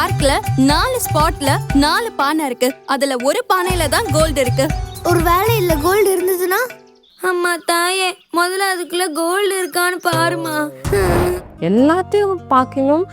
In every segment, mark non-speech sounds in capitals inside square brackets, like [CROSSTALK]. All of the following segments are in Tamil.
பார்க்ல நாலு ஸ்பாட்ல நாலு பானை இருக்கு. அதுல ஒரு பானையில தான் கோல்டு இருக்கு. ஒரு வேலை இல்ல கோல்டு இருந்ததுன்னா? அம்மா தாயே முதல்ல அதுக்குள்ள கோல்டு இருக்கான்னு பாருமா எல்லாத்தையும் பார்க்கணும்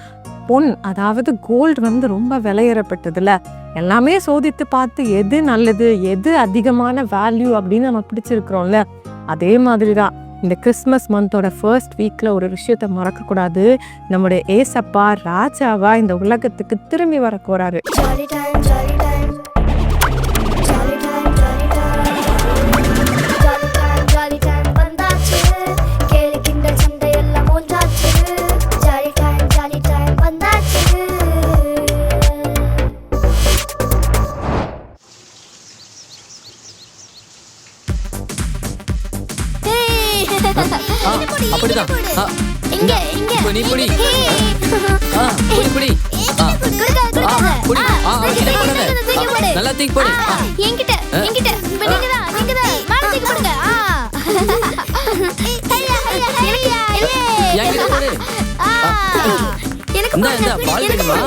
பொன் அதாவது கோல்டு வந்து ரொம்ப விலையேறப்பட்டதுல. எல்லாமே சோதித்து பார்த்து எது நல்லது எது அதிகமான வேல்யூ அப்படின்னு நம்ம பிடிச்சிருக்கிறோம்ல. அதே மாதிரி தான் இந்த கிறிஸ்மஸ் மந்தோட ஃபர்ஸ்ட் வீக்கில் ஒரு விஷயத்த மறக்கக்கூடாது. நம்முடைய ஏசப்பா ராஜாவா இந்த உலகத்துக்கு திரும்பி வரக்கோறாரு நீ புடி. ஆ, புடி புடி ஆ. புடி ஆ, ஆ, ஆ, தூக்கி இதை போடு, போடாத. தூக்கி ஆ, போடு. நல்லா தூக்கி போடு. என்கிட்ட என்கிட்ட இப்ப நீங்கதான் நீங்கதான் மேல தூக்கி போடுங்க ஆ. ஹையா, ஹையா, ஹையா. என்கிட்ட போடு ஆ. எனக்கு இந்தா போடுங்க, இந்தா பால் வேணுமா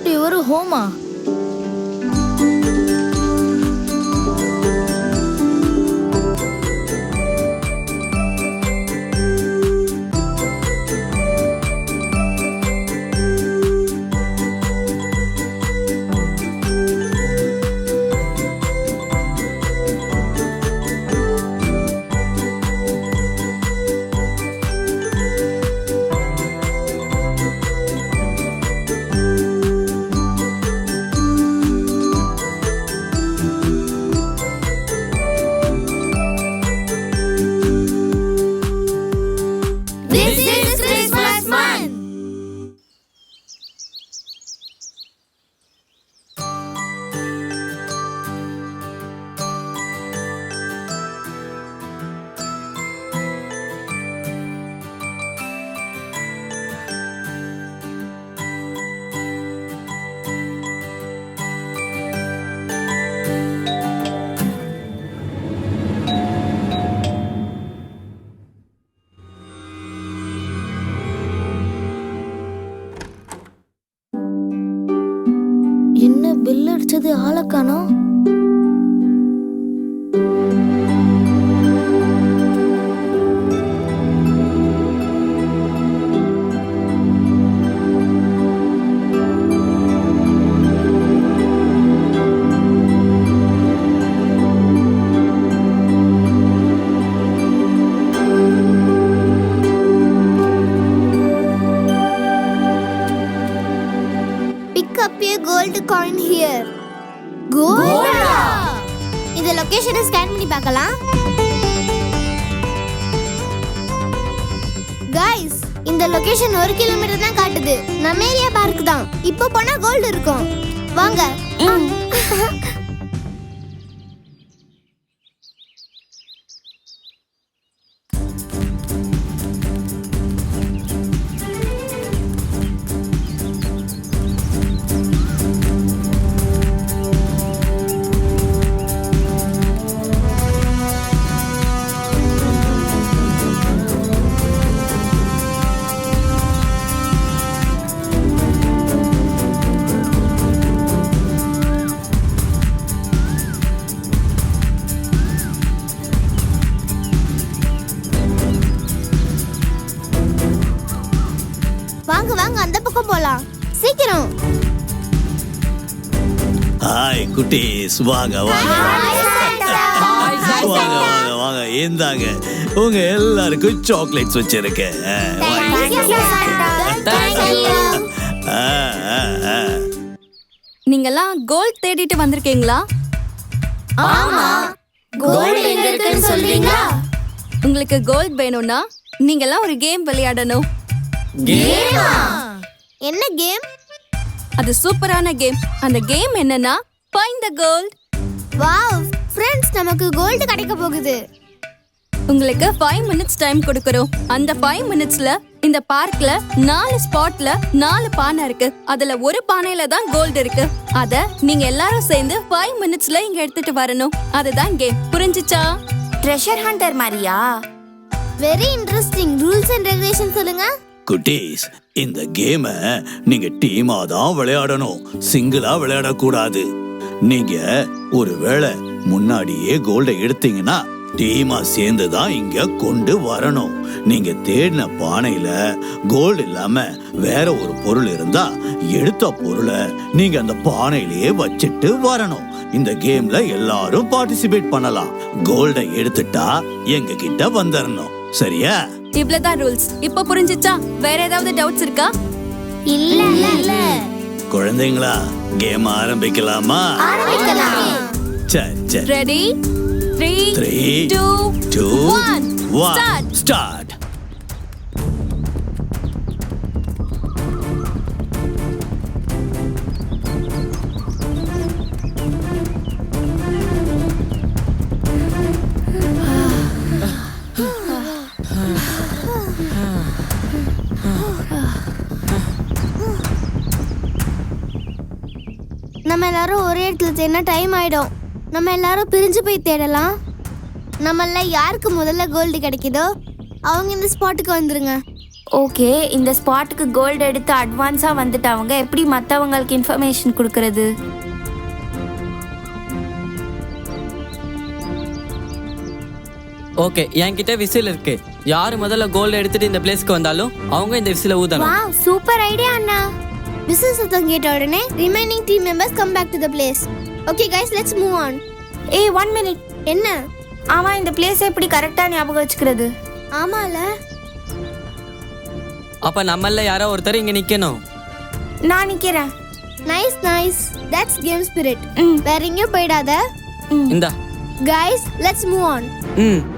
டெக்கரேட் யுவர் ஹோமா பார்க்கலாம். கைஸ் இந்த லொகேஷன் ஒரு கிலோமீட்டர் தான் காட்டுது. நம்ம ஏரியா பார்க் தான். இப்போ போனா கோல்டு இருக்கும். வாங்க. வாங்க [LAUGHS] குட்டீஸ் வாங்க. வாங்க வாங்க வாங்க வாங்க. இந்தாங்க. உங்க எல்லாருக்கும் சாக்லேட்ஸ் வச்சிருக்கேன். நீங்கெல்லாம் கோல்ட் தேடிட்டு வந்திருக்கீங்களா? கோல்டு எங்க இருக்குன்னு சொல்றீங்களா? உங்களுக்கு கோல்ட் வேணும்னா நீங்கெல்லாம் ஒரு கேம் விளையாடணும். என்ன கேம் அது சூப்பரான கேம் அந்த கேம் என்னன்னா find the gold wow friends நமக்கு கோல்டு கிடைக்க போகுது. உங்களுக்கு ஃபைவ் மினிட்ஸ் டைம் கொடுக்கறோம். அந்த ஃபைவ் மினிட்ஸ்ல இந்த பார்க்ல நாலு ஸ்பாட்ல நாலு பானை இருக்கு. அதுல ஒரு பானையில தான் கோல்டு இருக்கு. அத நீங்க எல்லாரும் சேர்ந்து ஃபைவ் மினிட்ஸ்ல இங்க எடுத்துட்டு வரணும். அதுதான் கேம் புரிஞ்சுச்சா? ட்ரெஷர் ஹண்டர் மாதிரியா? Very interesting rules and regulation சொல்லுங்க. குட்டீஸ் இந்த கேமை நீங்க டீமா தான் விளையாடணும். சிங்கிளா விளையாடக்கூடாது. நீங்க ஒருவேளை முன்னாடியே கோல்டை எடுத்தீங்கன்னா டீமா சேர்ந்து தான் இங்க கொண்டு வரணும். நீங்க தேடின பானையில கோல்டு இல்லாம வேற ஒரு பொருள் இருந்தா எடுத்த பொருளை நீங்க அந்த பானையிலேயே வச்சிட்டு வரணும். இந்த கேம்ல எல்லாரும் பார்ட்டிசிபேட் பண்ணலாம். கோல்டை எடுத்துட்டா எங்க கிட்ட வந்துடணும் சரியா? இவ்வளவுதான் ரூல்ஸ் இப்ப புரிஞ்சுச்சா? வேற ஏதாவது டவுட்ஸ் இருக்கா? இல்ல இல்ல. குழந்தைங்களா கேம் ஆரம்பிக்கலாமா? சரி சரி. Ready three two one start தேடினா டைம் ஆயிடும்? நம்ம எல்லாரும் பிரிஞ்சு போய் தேடலாம். நம்மள யாருக்கு முதல்ல கோல்டு கிடைக்குதோ அவங்க இந்த ஸ்பாட்டுக்கு வந்துருங்க. ஓகே இந்த ஸ்பாட்டுக்கு கோல்டு எடுத்து அட்வான்ஸாக வந்துட்டவங்க எப்படி மற்றவங்களுக்கு இன்ஃபர்மேஷன் கொடுக்கறது? ஓகே என்கிட்ட விசில் இருக்கு. யாரு முதல்ல கோல்டு எடுத்துட்டு இந்த பிளேஸ்க்கு வந்தாலும் அவங்க இந்த விசில ஊதணும். வாவ் சூப்பர் ஐடியா அண்ணா. விசில் சத்தம் கேட்ட உடனே remaining team members come back to the place okay guys let's move on ஏய் ஒன் மினிட் என்ன? அவன் இந்த பிளேஸை எப்படி கரெக்டாக ஞாபகம் வச்சுக்கிறது? ஆமால. அப்ப நம்மள யாரோ ஒருத்தர் இங்க நிக்கணும். நான் நிற்கிறேன் nice nice that's game spirit ம். வேற எங்கேயும் போயிடாத. இந்தா. கைஸ் லெட்ஸ் மூவ் ஆன் ம்.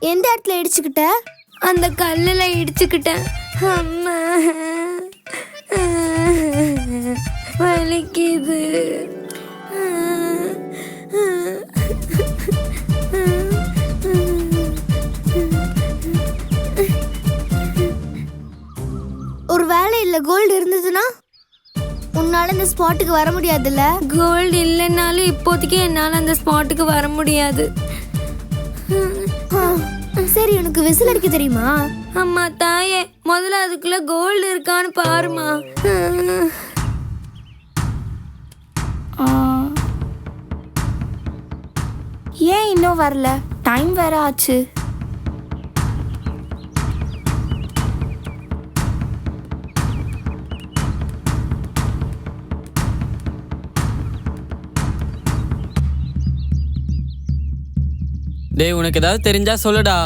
எந்த இடத்துல இடிச்சுக்கிட்ட? அந்த கல்லில் இடிச்சுக்கிட்டேன் அம்மா. வலிக்குது. ஒரு வேலை இல்லை கோல்டு இருந்ததுன்னா உன்னால இந்த ஸ்பாட்டுக்கு வர முடியாதுல்ல? கோல்டு இல்லைன்னாலும் இப்போதைக்கு என்னால் அந்த ஸ்பாட்டுக்கு வர முடியாது. சரி உனக்கு விசில் அடிக்க தெரியுமா? அம்மா தாயே முதல்ல அதுக்குள்ள கோல்டு இருக்கான்னு பாருமா ஏன் இன்னும் வரல? டைம் வேற ஆச்சு. டேய் உனக்கு ஏதாவது தெரிஞ்சா சொல்லுடா.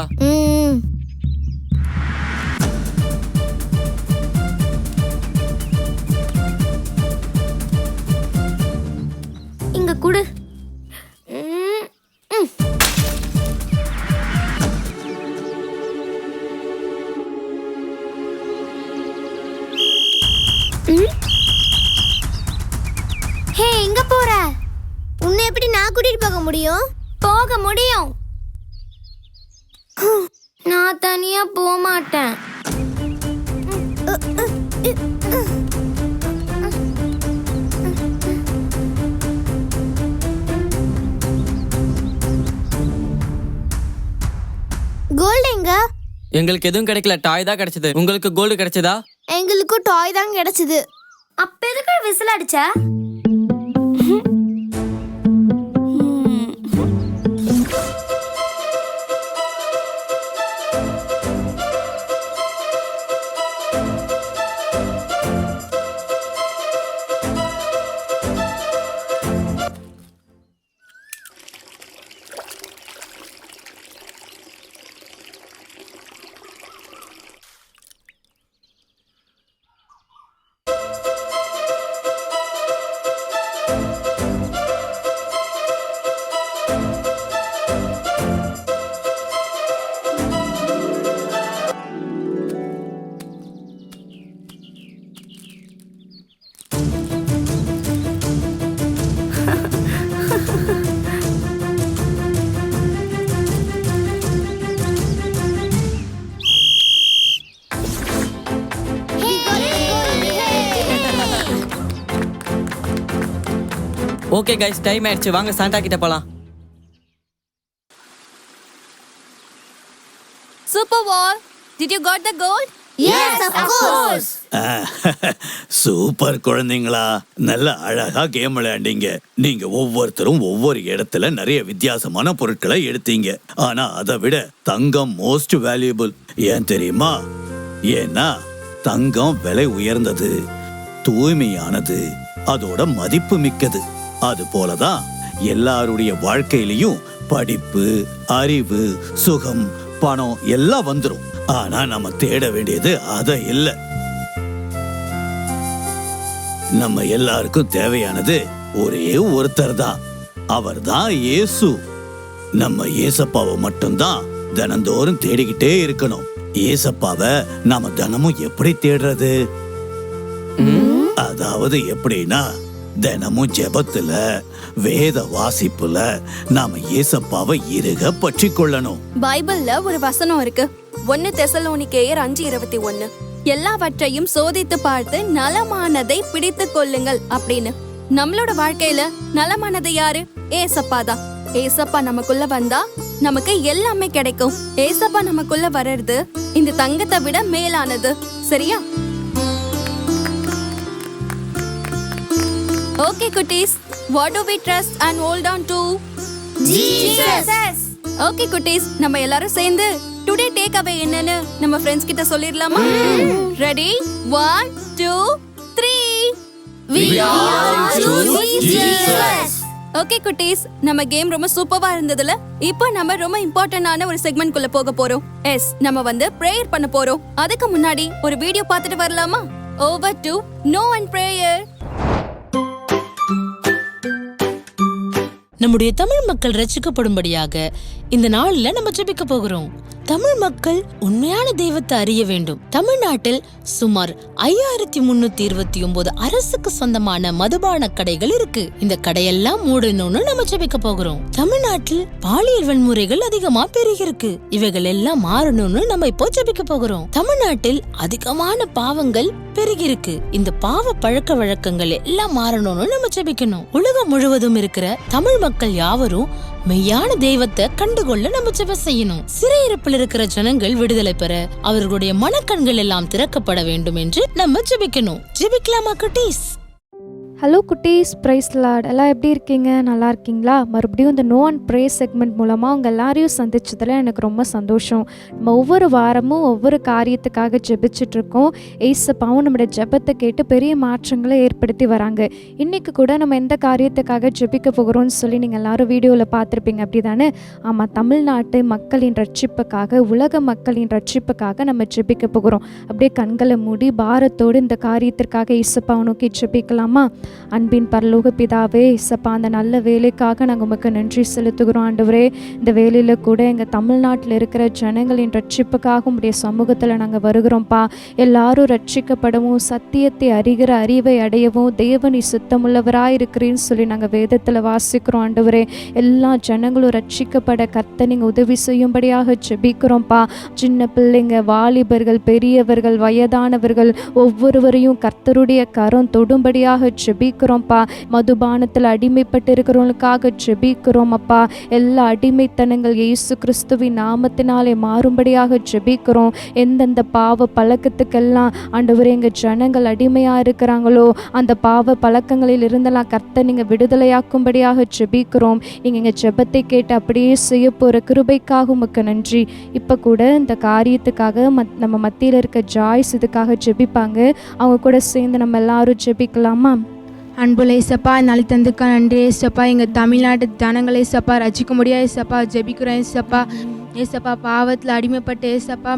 எங்களுக்கு எதுவும் கிடைக்கல. டாய் தான் கிடைச்சது. உங்களுக்கு கோல்டு கிடைச்சதா? எங்களுக்கும் டாய் தான் கிடைச்சது. அப்ப எதுக்கு விசில் அடிச்ச? ஓகே கைஸ் டைம் ஆயிடுச்சு. வாங்க சாண்டா கிட்ட போலாம். Super wall did you got the gold yes of course super குழந்தைங்களா நல்ல அழகா கேம் விளையாண்டீங்க. நீங்க ஒவ்வொருத்தரும் ஒவ்வொரு இடத்துல நிறைய வித்தியாசமான பொருட்களை எடுத்தீங்க. ஆனா அதை விட தங்கம் மோஸ்ட் வேல்யூபிள் ஏன் தெரியுமா? ஏன்னா தங்கம் விலை உயர்ந்தது தூய்மையானது அதோட மதிப்பு மிக்கது. அது போலதான் எல்லாருடைய வாழ்க்கையிலையும் படிப்பு அறிவு சுகம் பணம் எல்லாம் வந்துரும். ஆனா நம்ம தேட வேண்டியது அதை இல்லை. நம்ம எல்லாருக்கும் தேவையானது ஒரே ஒருத்தர் தான் அவர் தான் இயேசு. நம்ம ஏசப்பாவை மட்டும்தான் தினந்தோறும் தேடிக்கிட்டே இருக்கணும். ஏசப்பாவை நாம தினமும் எப்படி தேடுறது? அதாவது எப்படின்னா தினமும் ஜெபத்துல வேத வாசிப்புல நாம ஏசப்பாவை இருக பற்றி கொள்ளணும். பைபிள்ல ஒரு வசனம் இருக்கு. ஒன்னு தெசலோனிக்கேயர் அஞ்சு இருபத்தி ஒன்னு. எல்லாவற்றையும் சோதித்து பார்த்து நலமானதை பிடித்து கொள்ளுங்கள் அப்படின்னு. நம்மளோட வாழ்க்கையில நலமானது யாரு? ஏசப்பா தான். ஏசப்பா நமக்குள்ள வந்தா நமக்கு எல்லாமே கிடைக்கும். ஏசப்பா நமக்குள்ள வர்றது இந்த தங்கத்தை விட மேலானது. சரியா? ஓகே குட்டீஸ் what do we trust and hold on to Jesus okay குட்டீஸ் நம்ம எல்லாரும் சேர்ந்து டுடே டேக் அவே என்னன்னு நம்ம ஃப்ரெண்ட்ஸ் கிட்ட சொல்லிடலாமா? Ready one two three We all choose Jesus. Okay குட்டீஸ் நம்ம கேம் ரொம்ப சூப்பரா இருந்ததுல. இப்போ நம்ம ரொம்ப இம்பார்ட்டன்டான ஒரு செக்மெண்ட் குள்ள போக போறோம். எஸ் நம்ம வந்து ப்ரேயர் பண்ண போறோம். அதுக்கு முன்னாடி ஒரு வீடியோ பார்த்துட்டு வரலாமா? Over to no and prayer நம்முடைய தமிழ் மக்கள் ரசிக்கப்படும்படியாக இந்த நாளில் நம்ம ஜெபிக்க போகிறோம். தமிழ் மக்கள் உண்மையான தெய்வத்தை அறிய வேண்டும். தமிழ்நாட்டில் சுமார் ஐயாயிரத்தி முன்னூத்தி இருபத்தி ஒன்பது அரசுக்கு சொந்தமான மதுபான கடைகள் இருக்கு. இந்த கடையெல்லாம் மூடணும்னு நம்ம ஜெபிக்க போகிறோம். தமிழ்நாட்டில் பாலியல் வன்முறைகள் அதிகமா பெருகிருக்கு இவைகள் எல்லாம் மாறணும்னு நம்ம இப்போ ஜெபிக்க போகிறோம். தமிழ்நாட்டில் அதிகமான பாவங்கள் பெருகிருக்கு இந்த பாவ பழக்க வழக்கங்கள் எல்லாம் மாறணும்னு நம்ம ஜெபிக்கணும். உலகம் முழுவதும் இருக்கிற தமிழ் மக்கள் யாவரும் மெய்யான தெய்வத்தை கண்டுகொள்ள நம்ம ஜெபம் செய்யணும். சிறையிருப்பில் இருக்கிற ஜனங்கள் விடுதலை பெற அவர்களுடைய மனக்கண்கள் எல்லாம் திறக்கப்பட வேண்டும் என்று நம்ம ஜெபிக்கணும். ஜெபிக்கலாமா குட்டீஸ்? ஹலோ குட்டீஸ். ப்ரைஸ் லார்ட் எல்லாம் எப்படி இருக்கீங்க? நல்லா இருக்கீங்களா? மறுபடியும் இந்த நோ அண்ட் ப்ரே செக்மெண்ட் மூலமாக உங்கள் எல்லாரையும் சந்தித்ததில் எனக்கு ரொம்ப சந்தோஷம். நம்ம ஒவ்வொரு வாரமும் ஒவ்வொரு காரியத்துக்காக ஜெபிச்சிட்ருக்கோம். ஏசப்பாவும் நம்மளோட ஜெபத்தை கேட்டு பெரிய மாற்றங்களை ஏற்படுத்தி வராங்க. இன்றைக்கி கூட நம்ம எந்த காரியத்துக்காக ஜெபிக்க போகிறோம்னு சொல்லி நீங்கள் எல்லாரும் வீடியோவில் பார்த்துருப்பீங்க. அப்படி தானே ஆமாம் தமிழ்நாட்டு மக்களின் ரட்சிப்புக்காக உலக மக்களின் ரட்சிப்புக்காக நம்ம ஜெபிக்க போகிறோம். அப்படியே கண்களை மூடி பாரத்தோடு இந்த காரியத்திற்காக ஈசப்பாவை நோக்கி ஜெபிக்கலாமா? அன்பின் பரலோக பிதாவே இசப்பா அந்த நல்ல வேலைக்காக நாங்கள் உமக்கு நன்றி செலுத்துகிறோம் ஆண்டவரே. இந்த வேலையில் கூட எங்கள் தமிழ்நாட்டில் இருக்கிற ஜனங்களின் ரட்சிப்புக்காக உடைய சமூகத்தில் நாங்கள் வருகிறோம்ப்பா எல்லாரும் ரட்சிக்கப்படவும் சத்தியத்தை அறிகிற அறிவை அடையவும் தேவனி சுத்தமுள்ளவராக இருக்கிறேன்னு சொல்லி நாங்கள் வேதத்தில் வாசிக்கிறோம் ஆண்டவரே. எல்லா ஜனங்களும் ரட்சிக்கப்பட கர்த்த நீங்கள் உதவி செய்யும்படியாக ஜெபிக்கிறோம்ப்பா சின்ன பிள்ளைங்க வாலிபர்கள் பெரியவர்கள் வயதானவர்கள் ஒவ்வொருவரையும் கர்த்தருடைய கரம் தொடும்படியாக ஜெபிக்கிறோம்ப்பா மதுபானத்தில் அடிமைப்பட்டு இருக்கிறவங்களுக்காக ஜெபிக்கிறோம் அப்பா எல்லா அடிமைத்தனங்கள் இயேசு கிறிஸ்துவின் நாமத்தினாலே மாறும்படியாக ஜெபிக்கிறோம். எந்தெந்த பாவ பழக்கத்துக்கெல்லாம் ஆண்டவர் எங்கள் ஜனங்கள் அடிமையாக இருக்கிறாங்களோ அந்த பாவ பழக்கங்களில் இருந்தெல்லாம் கர்த்தர் நீங்கள் விடுதலையாக்கும்படியாக ஜெபிக்கிறோம். நீங்கள் எங்கள் ஜெபத்தை கேட்டு அப்படியே செய்ய போகிற கிருபைக்காக உமக்கு நன்றி. இப்போ கூட இந்த காரியத்துக்காக மத் நம்ம மத்தியில் இருக்க ஜாய்ஸ் இதுக்காக ஜெபிப்பாங்க. அவங்க கூட சேர்ந்து நம்ம எல்லாரும் ஜெபிக்கலாமா? அன்புள்ள சப்பா நாளை தந்துக்கா நன்றி ஏசப்பா எங்கள் தமிழ்நாட்டு ஜனங்களை சப்பா ரசிக்க முடியாது சப்பா ஜெபிக்கிறோம் ஏசப்பா ஏசப்பா பாவத்தில் அடிமைப்பட்ட ஏசப்பா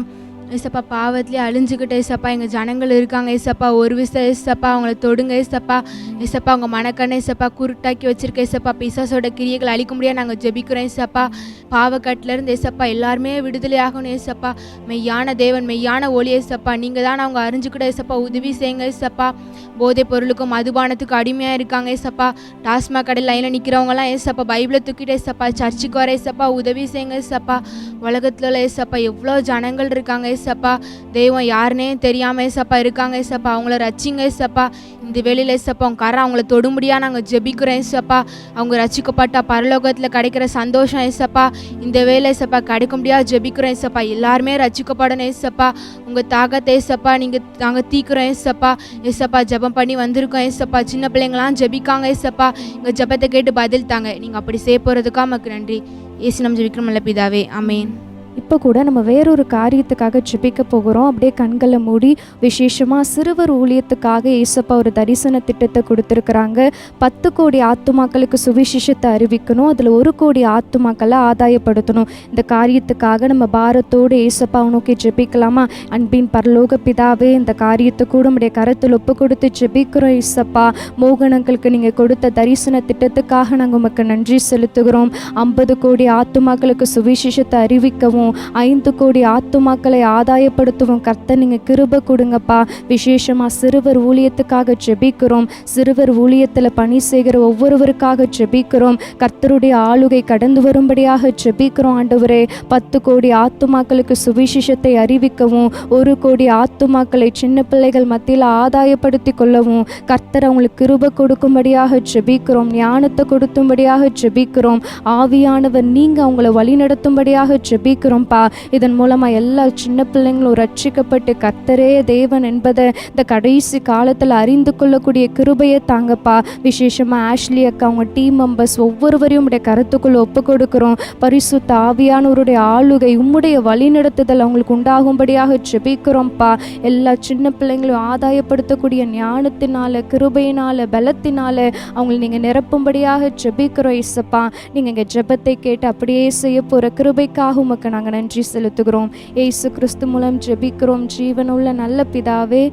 ஏசப்பா பாவத்திலே அழிஞ்சுக்கிட்ட ஏசப்பா எங்கள் ஜனங்கள் இருக்காங்க ஏசப்பா ஒரு விஷயம் ஏசப்பா அவங்கள தொடுங்க ஏசப்பா. ஏசப்பா அவங்க மனக்கண்ணை ஏசப்பா குருட்டாக்கி வச்சிருக்க ஏசப்பா. பிசாசோட கிரியைகள் அழிக்க முடியாது நாங்கள் ஜெபிக்கிறோம் ஏசப்பா. பாவக்கட்டிலேருந்து ஏசப்பா எல்லாருமே விடுதலை ஆகணும் ஏசப்பா. மெய்யான தேவன் மெய்யான ஒளி ஏசப்பா. நீங்கள் தான் அவங்க அறிஞ்சுக்கிட்ட ஏசப்பா உதவி செய்யுங்க ஏசப்பா. போதைப் பொருளுக்கும் மதுபானத்துக்கும் அடிமையாக இருக்காங்க ஏசப்பா. டாஸ்மாக் கடையில் லைனில் நிற்கிறவங்களாம் ஏசப்பா பைபிளை தூக்கிட்டு ஏசப்பா சர்ச்சுக்கு வர ஏசப்பா உதவி செய்யுங்க ஏசப்பா. உலகத்தில் உள்ள ஏசப்பா எவ்வளோ ஜனங்கள் இருக்காங்க ஏசப்பா. தெய்வம் யாருனே தெரியாமல் ஏசப்பா இருக்காங்க ஏசப்பா. அவங்கள ரச்சிங்க ஏசப்பா. இந்த வேலையில் ஏசப்பா அவங்க கரை அவங்கள தொடுமுடியாக நாங்கள் ஜெபிக்கிறோம் ஏசப்பா. அவங்க ரச்சிக்கப்பட்ட பரலோகத்தில் கிடைக்கிற சந்தோஷம் ஏசப்பா. இந்த வேலை ஏசப்பா கிடைக்க முடியாது ஜெபிக்கிறோம் ஏசப்பா. எல்லாருமே ரச்சிக்கப்படணும் ஏசப்பா. உங்கள் தாகத்தை ஏசப்பா நீங்கள் நாங்கள் தீக்கிறோம் ஏசப்பா. ஏசப்பா ஜெபம் பண்ணி வந்திருக்கோம் ஏசப்பா. சின்ன பிள்ளைங்களாம் ஜெபிக்காங்க ஏசப்பா. எங்கள் ஜெபத்தை கேட்டு பதில் தாங்க. நீங்கள் அப்படி செய்ய போகிறதுக்காக நமக்கு நன்றி. ஏசு நம் ஜெபிக்கிறோம் பிதாவே. அமேன் இப்போ கூட நம்ம வேறொரு காரியத்துக்காக ஜெபிக்க போகிறோம். அப்படியே கண்களை மூடி விசேஷமாக சிறுவர் ஊழியத்துக்காக ஏசப்பா ஒரு தரிசன திட்டத்தை கொடுத்துருக்குறாங்க. பத்து கோடி ஆத்துமாக்களுக்கு சுவிசேஷத்தை அறிவிக்கணும். அதில் ஒரு கோடி ஆத்துமாக்களை ஆதாயப்படுத்தணும். இந்த காரியத்துக்காக நம்ம பாரத்தோடு ஏசப்பாவை நோக்கி ஜெபிக்கலாமா? அன்பின் பரலோக பிதாவே இந்த காரியத்தை கூட நம்முடைய கருத்தில் ஒப்பு கொடுத்து ஜெபிக்கிறோம் ஏசப்பா. மோகனங்களுக்கு நீங்கள் கொடுத்த தரிசன திட்டத்துக்காக நாங்கள் உமக்கு நன்றி செலுத்துகிறோம். ஐம்பது கோடி ஆத்துமாக்களுக்கு சுவிசேஷத்தை அறிவிக்கவும் ஐந்து கோடி ஆத்துமாக்களை ஆதாயப்படுத்தவும் கர்த்தர் நீங்கள் கிருப கொடுங்கப்பா. விசேஷமாக சிறுவர் ஊழியத்துக்காக ஜெபிக்கிறோம். சிறுவர் ஊழியத்தில் பணி செய்கிற ஒவ்வொருவருக்காக ஜெபிக்கிறோம். கர்த்தருடைய ஆளுகை கடந்து வரும்படியாக ஜெபிக்கிறோம் ஆண்டவரே. பத்து கோடி ஆத்துமாக்களுக்கு சுவிசேஷத்தை அறிவிக்கவும். ஒரு கோடி ஆத்துமாக்களை சின்ன பிள்ளைகள் மத்தியில் ஆதாயப்படுத்தி கொள்ளவும். கர்த்தர் அவங்களுக்கு கிருப கொடுக்கும்படியாக ஜெபிக்கிறோம். ஞானத்தை கொடுத்தும்படியாக ஜெபிக்கிறோம். ஆவியானவர் நீங்கள் அவங்கள வழி நடத்தும்படியாக ஜெபிக்கிறோம். ஜெபிக்கிறோம்ப்பா இதன் மூலமாக எல்லா சின்ன பிள்ளைங்களும் ரட்சிக்கப்பட்டு கத்தரே தேவன் என்பதை இந்த கடைசி காலத்தில் அறிந்து கொள்ளக்கூடிய கிருபையை தாங்கப்பா. விசேஷமாக ஆஷ்லி அக்கா அவங்க டீம் மெம்பர்ஸ் ஒவ்வொருவரையும் உடைய கருத்துக்குள்ளே ஒப்பு கொடுக்குறோம் பரிசுத்த ஆவியானவருடைய ஆளுகை உம்முடைய வழிநடத்துதல் அவங்களுக்கு உண்டாகும்படியாக ஜெபிக்கிறோம்ப்பா எல்லா சின்ன பிள்ளைங்களும் ஆதாயப்படுத்தக்கூடிய ஞானத்தினால கிருபையினால பலத்தினால அவங்களை நீங்கள் நிரப்பும்படியாக ஜெபிக்கிறோம் இசப்பா நீங்கள் எங்கள் ஜெபத்தை கேட்டு அப்படியே செய்ய போகிற கிருபைக்காக உமக்கு நாங்கள் நன்றி செலுத்துகிறோம். ஏசு கிறிஸ்து மூலம் ஜெபிக்கிறோம். ஜீவனுள்ள நல்ல பிதாவே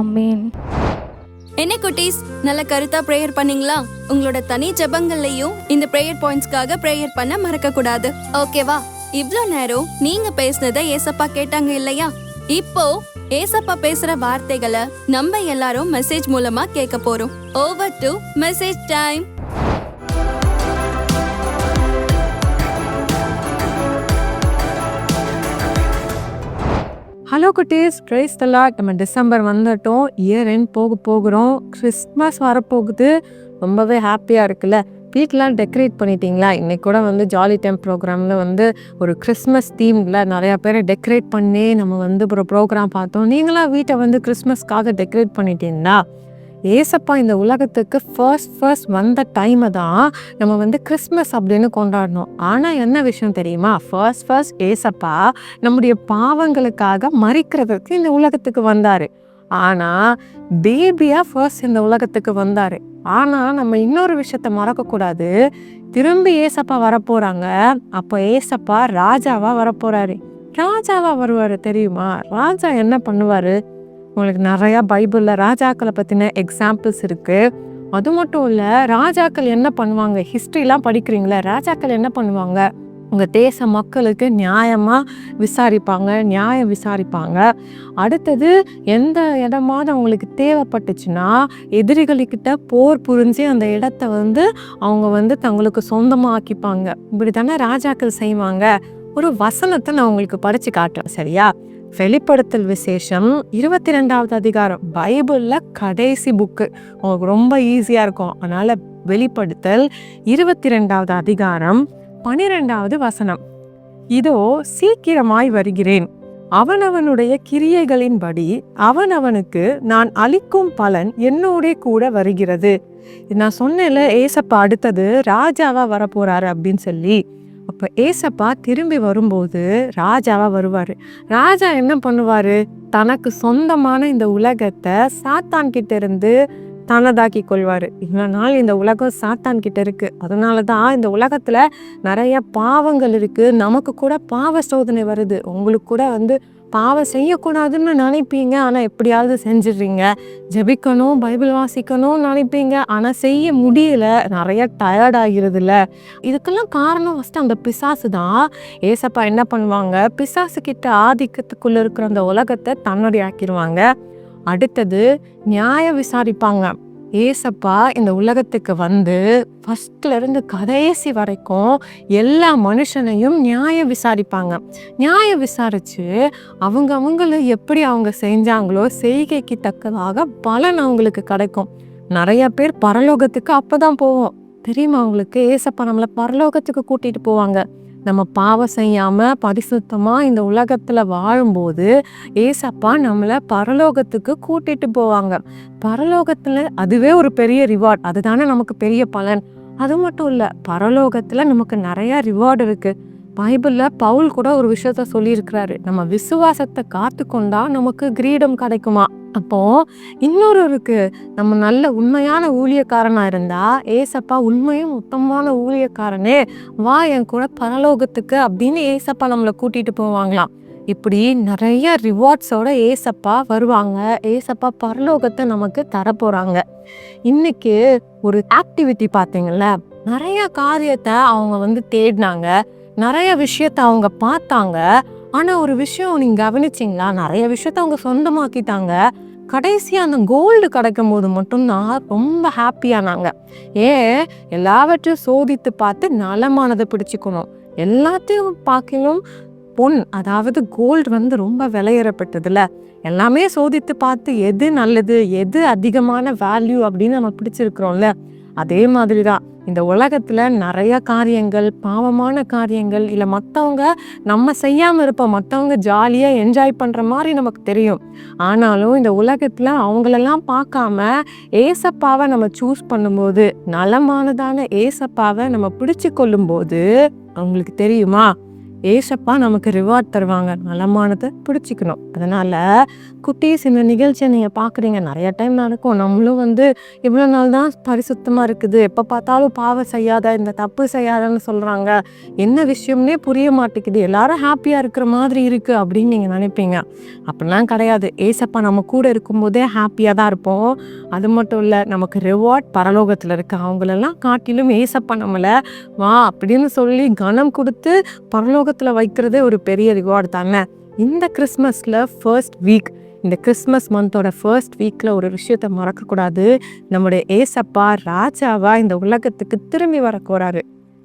ஆமேன். என்ன குட்டீஸ் நல்ல கருத்தா ப்ரேயர் பண்ணீங்களா? உங்களோட தனி ஜெபங்கள்லயும் இந்த ப்ரேயர் பாயிண்ட்ஸ்க்காக ப்ரேயர் பண்ண மறக்க கூடாது ஓகேவா இவ்ளோ நேரம் நீங்க பேசுனதை ஏசப்பா கேட்டாங்க இல்லையா? இப்போ ஏசப்பா பேசுற வார்த்தைகளை நம்ம எல்லாரும் மெசேஜ் மூலமா கேட்க போறோம். Over to message time hello குட்டீஸ். ப்ரைஸ் தலா நம்ம டிசம்பர் வந்துட்டோம். இயர் எண்ட் போக போகிறோம். கிறிஸ்மஸ் வரப்போகுது. ரொம்பவே ஹாப்பியாக இருக்குல்ல? வீட்டெலாம் டெக்கரேட் பண்ணிட்டீங்களா? இன்றைக்கி கூட வந்து ஜாலி டைம் ப்ரோக்ராமில் வந்து ஒரு கிறிஸ்மஸ் தீமில் நிறையா பேரை டெக்கரேட் பண்ணி நம்ம வந்து ஒரு ப்ரோக்ராம் பார்த்தோம். நீங்களாம் வீட்டை வந்து கிறிஸ்மஸ்க்காக டெக்கரேட் பண்ணிட்டீங்களா? ஏசப்பா இந்த உலகத்துக்கு ஃபர்ஸ்ட் ஃபர்ஸ்ட் வந்த டைமை தான் நம்ம வந்து கிறிஸ்மஸ் அப்படின்னு கொண்டாடணும். ஆனால் என்ன விஷயம் தெரியுமா? ஃபர்ஸ்ட் ஃபர்ஸ்ட் ஏசப்பா நம்முடைய பாவங்களுக்காக மறிக்கிறதுக்கு இந்த உலகத்துக்கு வந்தார். ஆனால் பேபியாக ஃபர்ஸ்ட் இந்த உலகத்துக்கு வந்தார். ஆனால் நம்ம இன்னொரு விஷயத்த மறக்கக்கூடாது. திரும்பி ஏசப்பா வரப்போகிறாங்க அப்போ ஏசப்பா ராஜாவாக வரப்போகிறாரு ராஜாவாக வருவார் தெரியுமா? ராஜா என்ன பண்ணுவார்? உங்களுக்கு நிறையா பைபிளில் ராஜாக்களை பற்றின எக்ஸாம்பிள்ஸ் இருக்குது அது மட்டும் இல்லை ராஜாக்கள் என்ன பண்ணுவாங்க? ஹிஸ்ட்ரிலாம் படிக்கிறீங்களே ராஜாக்கள் என்ன பண்ணுவாங்க? உங்கள் தேச மக்களுக்கு நியாயமாக விசாரிப்பாங்க நியாயம் விசாரிப்பாங்க. அடுத்தது எந்த இடமாவது அவங்களுக்கு தேவைப்பட்டுச்சுன்னா எதிரிகளுக்கிட்ட போர் புரிஞ்சு அந்த இடத்த வந்து அவங்க வந்து தங்களுக்கு சொந்தமாக்கிப்பாங்க. இப்படி தானே ராஜாக்கள் செய்வாங்க? ஒரு வசனத்தை நான் உங்களுக்கு படித்து காட்டுறேன் சரியா? வெளிப்படுத்தல் விசேஷம் இருபத்தி ரெண்டாவது அதிகாரம். பைபிளில் கடைசி புக்கு உங்களுக்கு ரொம்ப ஈஸியாக இருக்கும். அதனால் வெளிப்படுத்தல் இருபத்தி ரெண்டாவது அதிகாரம் பனிரெண்டாவது வசனம். இதோ சீக்கிரமாய் வருகிறேன். அவனவனுடைய கிரியைகளின்படி அவனவனுக்கு நான் அளிக்கும் பலன் என்னோட கூட வருகிறது. நான் சொன்னேன்ல ஏசப்பா அடுத்தது ராஜாவா வரப்போறாரு அப்படின்னு சொல்லி. அப்போ ஏசப்பா திரும்பி வரும்போது ராஜாவாக வருவார். ராஜா என்ன பண்ணுவார்? தனக்கு சொந்தமான இந்த உலகத்தை சாத்தான் கிட்ட இருந்து தனதாக்கி கொள்வார். இவ்வளோ நாள் இந்த உலகம் சாத்தான் கிட்ட இருக்குது அதனால தான் இந்த உலகத்தில் நிறைய பாவங்கள் இருக்குது நமக்கு கூட பாவ சோதனை வருது. உங்களுக்கு கூட வந்து பாவம் செய்யக்கூடாதுன்னு நினைப்பீங்க. ஆனால் எப்படியாவது செஞ்சிடுறீங்க. ஜெபிக்கணும் பைபிள் வாசிக்கணும்னு நினைப்பீங்க. ஆனால் செய்ய முடியல. நிறைய டயர்ட் ஆகிருதுல்ல இதுக்கெல்லாம் காரணம் ஃபஸ்ட்டு அந்த பிசாசு தான். ஏசப்பா என்ன பண்ணுவாங்க? பிசாசு கிட்ட ஆதிக்கத்துக்குள்ளே இருக்கிற அந்த உலகத்தை தன்னுடைய ஆக்கிடுவாங்க அடுத்தது நியாயம் விசாரிப்பாங்க. ஏசப்பா இந்த உலகத்துக்கு வந்து ஃபஸ்ட்லேருந்து கடைசி வரைக்கும் எல்லா மனுஷனையும் நியாயம் விசாரிப்பாங்க. நியாயம் விசாரித்து அவங்க அவங்கள எப்படி அவங்க செஞ்சாங்களோ செய்கைக்கு தக்கதாக பலன் அவங்களுக்கு கிடைக்கும். நிறைய பேர் பரலோகத்துக்கு அப்போ தான் போவோம். தெரியுமா அவங்களுக்கு ஏசப்பா நம்மளை பரலோகத்துக்கு கூட்டிகிட்டு போவாங்க. நம்ம பாவம் செய்யாமல் பரிசுத்தமாக இந்த உலகத்தில் வாழும்போது ஏசப்பா நம்மளை பரலோகத்துக்கு கூட்டிட்டு போவாங்க. பரலோகத்தில் அதுவே ஒரு பெரிய ரிவார்ட் அதுதானே நமக்கு பெரிய பலன். அது மட்டும் இல்லை பரலோகத்தில் நமக்கு நிறையா ரிவார்டு இருக்குது பைபிளில் பவுல் கூட ஒரு விஷயத்த சொல்லியிருக்கிறாரு. நம்ம விசுவாசத்தை காத்துக்கொண்டா நமக்கு கிரீடம் கிடைக்குமா? அப்போ இன்னொரு இருக்கு நம்ம நல்ல உண்மையான ஊழியக்காரனா இருந்தா ஏசப்பா உண்மையும் உத்தமமான ஊழியக்காரனே வா என் கூட பரலோகத்துக்கு அப்படின்னு ஏசப்பா நம்மளை கூட்டிட்டு போவாங்களாம். இப்படி நிறைய ரிவார்ட்ஸோட ஏசப்பா வருவாங்க. ஏசப்பா பரலோகத்தை நமக்கு தரப்போகிறாங்க இன்னைக்கு ஒரு ஆக்டிவிட்டி பார்த்தீங்கல்ல நிறைய காரியத்தை அவங்க வந்து தேடினாங்க. நிறைய விஷயத்த அவங்க பார்த்தாங்க. ஆனால் ஒரு விஷயம் நீங்கள் கவனிச்சிங்களா? நிறைய விஷயத்த அவங்க சொந்தமாக்கிட்டாங்க. கடைசியாக அந்த கோல்டு கிடைக்கும் போது மட்டும்தான் ரொம்ப ஹாப்பியானாங்க ஏன்? எல்லாவற்றையும் சோதித்து பார்த்து நலமானதை பிடிச்சிக்கணும். எல்லாத்தையும் பார்க்கணும் பொன் அதாவது கோல்டு வந்து ரொம்ப விலையேறப்பட்டதுல. எல்லாமே சோதித்து பார்த்து எது நல்லது எது அதிகமான வேல்யூ அப்படின்னு நம்ம பிடிச்சிருக்கிறோம்ல. அதே மாதிரி தான் இந்த உலகத்தில் நிறைய காரியங்கள் பாவமான காரியங்கள் இல்லை மற்றவங்க நம்ம செய்யாமல் இருப்போம். மற்றவங்க ஜாலியாக என்ஜாய் பண்ணுற மாதிரி நமக்கு தெரியும். ஆனாலும் இந்த உலகத்தில் அவங்களெல்லாம் பார்க்காம ஏசப்பாவை நம்ம சூஸ் பண்ணும்போது நலமானதான ஏசப்பாவை நம்ம பிடிச்சு கொள்ளும்போது அவங்களுக்கு தெரியுமா? ஏசப்பா நமக்கு ரிவார்ட் தருவாங்க. நலமானதை பிடிச்சிக்கணும். அதனால் குட்டீஸ் இந்த நிகழ்ச்சியை நீங்கள் பார்க்குறீங்க. நிறைய டைம் நடக்கும். நம்மளும் வந்து இவ்வளோ நாள் தான் பரிசுத்தமாக இருக்குது. எப்போ பார்த்தாலும் பாவம் செய்யாத இந்த தப்பு செய்யாதன்னு சொல்கிறாங்க என்ன விஷயம்னே புரிய மாட்டேங்குது. எல்லாரும் ஹாப்பியாக இருக்கிற மாதிரி இருக்குது அப்படின்னு நீங்கள் நினைப்பீங்க. அப்படிலாம் கிடையாது. ஏசப்பா நம்ம கூட இருக்கும்போதே ஹாப்பியாக தான் இருப்போம். அது மட்டும் இல்லை நமக்கு ரிவார்ட் பரலோகத்தில் இருக்குது அவங்களெல்லாம் காட்டிலும் ஏசப்பா நம்மளை வா அப்படின்னு சொல்லி கனம் கொடுத்து பரலோக பரலோகத்தில் வைக்கிறதே ஒரு பெரிய ரிவார்டு தானே? இந்த கிறிஸ்மஸில் ஃபர்ஸ்ட் வீக் இந்த கிறிஸ்மஸ் மந்தோட ஃபர்ஸ்ட் வீக்கில் ஒரு விஷயத்த மறக்கக்கூடாது நம்முடைய ஏசப்பா ராஜாவா இந்த உலகத்துக்கு திரும்பி வரப்போறாரு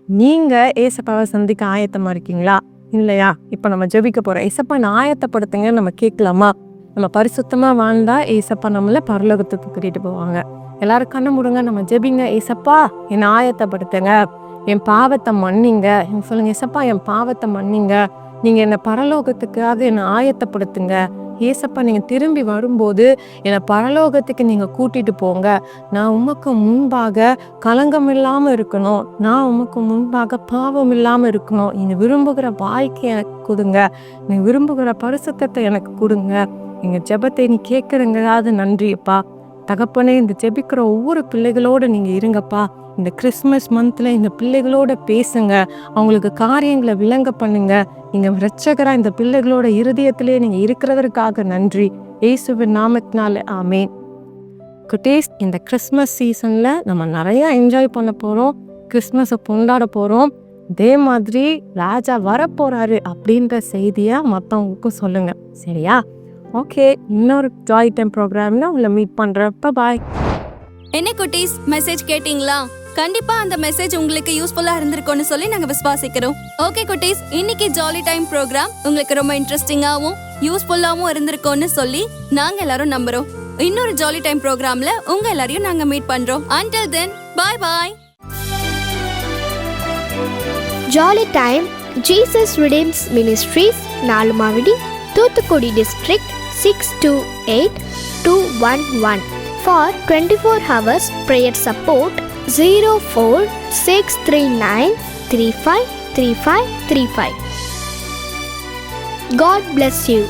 நீங்கள் ஏசப்பாவை சந்திக்க ஆயத்தமாக இருக்கீங்களா? இல்லையா? இப்போ நம்ம ஜெபிக்க போகிறோம் ஏசப்பா நான் ஆயத்தப்படுத்துங்க. நம்ம கேட்கலாமா? நம்ம பரிசுத்தமாக வாழ்ந்தால் ஏசப்பா நம்மளை பரலோகத்துக்கு கூட்டிகிட்டு போவாங்க. எல்லாரும் கண்ணை முடுங்க. நம்ம ஜெபிங்க. ஏசப்பா என்னை ஆயத்தப்படுத்துங்க. என் பாவத்தை மன்னிங்க. சொல்லுங்கள் சொல்லுங்க ஏசப்பா என் பாவத்தை மன்னிங்க. நீங்கள் என்னை பரலோகத்துக்காக என்னை ஆயத்தப்படுத்துங்க. ஏசப்பா நீங்கள் திரும்பி வரும்போது என்னை பரலோகத்துக்கு நீங்கள் கூட்டிட்டு போங்க. நான் உமக்கு முன்பாக கலங்கம் இல்லாமல் இருக்கணும். நான் உமக்கு முன்பாக பாவம் இல்லாமல் இருக்கணும். நீங்கள் விரும்புகிற வாழ்க்கை எனக்கு கொடுங்க. நீ விரும்புகிற பரிசுத்தத்தை எனக்கு கொடுங்க. எங்கள் ஜெபத்தை நீ கேட்குறங்காவது நன்றியப்பா. தகப்பனே இந்த ஜெபிக்கிற ஒவ்வொரு பிள்ளைகளோட நீங்கள் இருங்கப்பா. இந்த கிறிஸ்மஸ் மந்த்தில் இந்த பிள்ளைகளோட பேசுங்க. அவங்களுக்கு காரியங்களை விளங்க பண்ணுங்க. நீங்கள் ரட்சகராக இந்த பிள்ளைகளோட இருதயத்திலே நீங்கள் இருக்கிறதற்காக நன்றி. ஏசுவின் நாமத்தினால ஆமேன். குட்டீஸ் இந்த கிறிஸ்மஸ் சீசனில் நம்ம நிறையா என்ஜாய் பண்ண போகிறோம் கிறிஸ்மஸை கொண்டாட போகிறோம் இதே மாதிரி ராஜா வரப்போகிறாரு அப்படின்ற செய்தியை மற்றவங்களுக்கும் சொல்லுங்கள் சரியா? ஓகே இன்னொரு ஜாய் டைம் ப்ரோக்ராமில் உங்களை மீட் பண்ணுறப்ப பாய் என்ன குட்டீஸ் மெசேஜ் கேட்டிங்களா? கண்டிப்பா அந்த மெசேஜ் உங்களுக்கு யூஸ்ஃபுல்லா இருந்திருக்கும்னு சொல்லி நாங்க விசுவாசிக்கிறோம். ஓகே குட்டீஸ் இன்னைக்கு ஜாலி டைம் ப்ரோக்ராம் உங்களுக்கு ரொம்ப இன்ட்ரெஸ்டிங்காவும் யூஸ்ஃபுல்லாவும் இருந்திருக்கும்னு சொல்லி நாங்க எல்லாரும் நம்புறோம். இன்னொரு ஜாலி டைம் ப்ரோக்ராம்ல உங்க எல்லாரையும் நாங்க மீட் பண்றோம். Until then bye bye jolly time Jesus Redeems Ministries Nalumavadi Thoothukudi district 628211 for 24 hours prayer support 04639353535 God bless you.